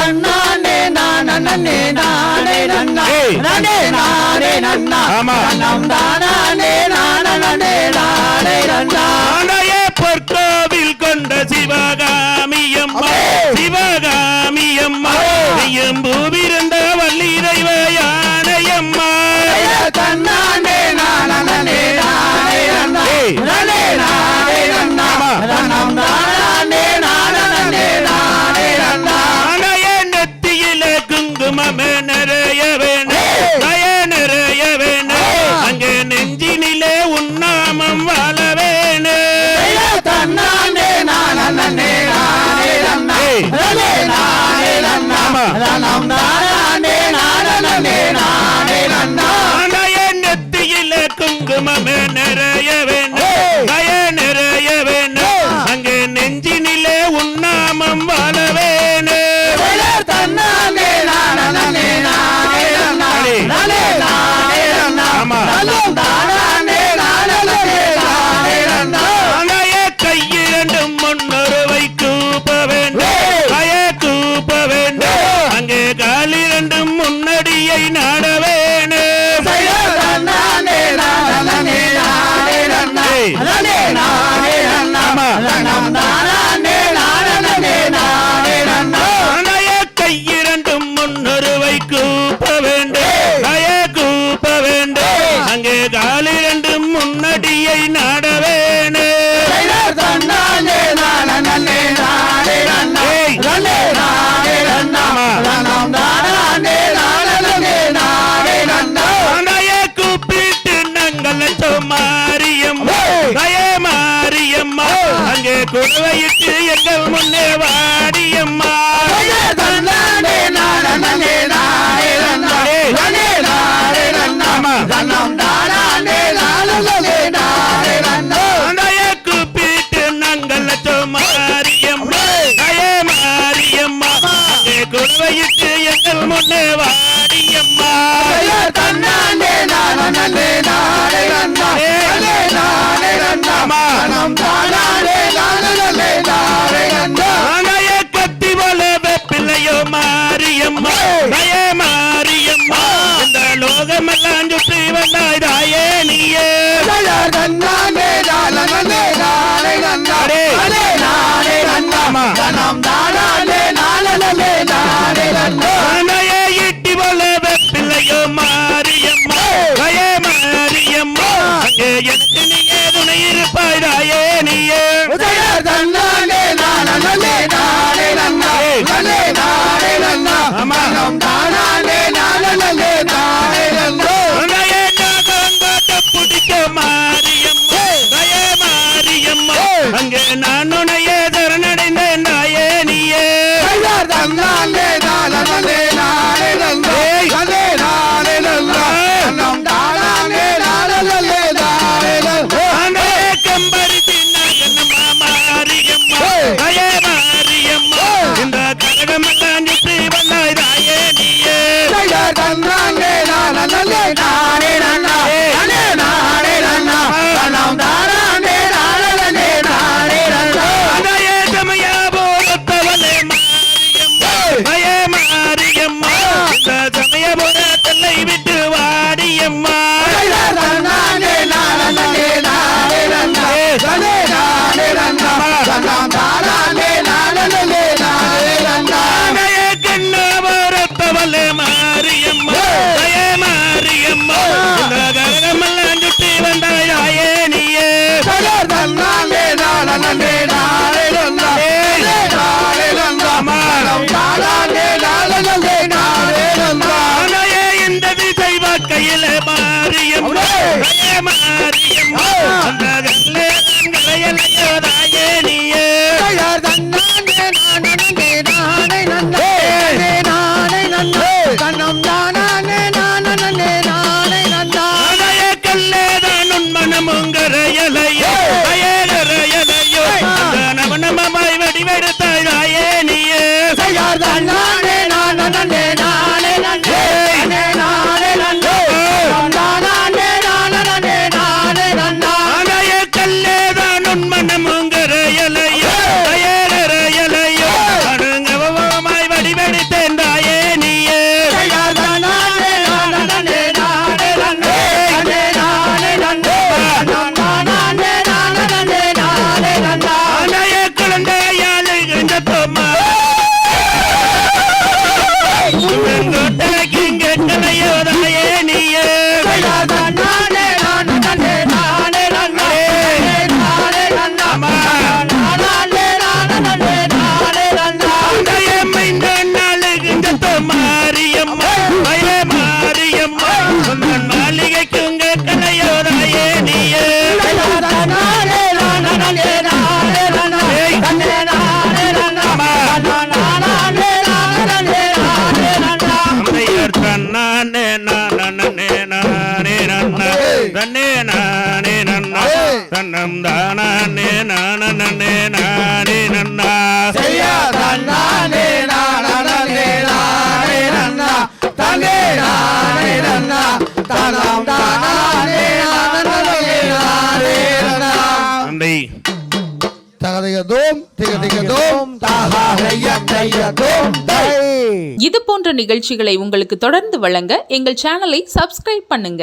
நன்னானே நான் அண்ணனே நானே நன்னா. நானே நானே நன்னா. நன்னம் தானானே நானே நானே நன்னா. பொற்கோவில் கொண்ட சிவகா நறுக்குமமே நிறைய வேணும் பய நிறைய வேணும் அங்கே நெஞ்சினிலே உண்ணாமம் வாழ வேணும் தன்னாலே நானே நானே நானே நானே நாடவே குழவையிட்டு எங்கள் முன்னே வாடியம்மா கூப்பிட்டு நாங்கள் மாரியம்மா மாரியம்மா குழவையிட்டு எங்கள் முன்னே வாடியம்மா தன்னே நானே நானே நானே நானே அவர்கள் மாரியம்மா அந்த கல்லே தான் கலையலையோ நீயே நன்னே நான நன்னே நானே நன்னா. செய்யா தன்னானே நானே நானே நன்னா. தன்னே நானே நன்னா. தானாம் தானே நன்றி இது போன்ற நிகழ்ச்சிகளை உங்களுக்கு தொடர்ந்து வழங்க எங்கள் சேனலை சப்ஸ்கிரைப் பண்ணுங்க.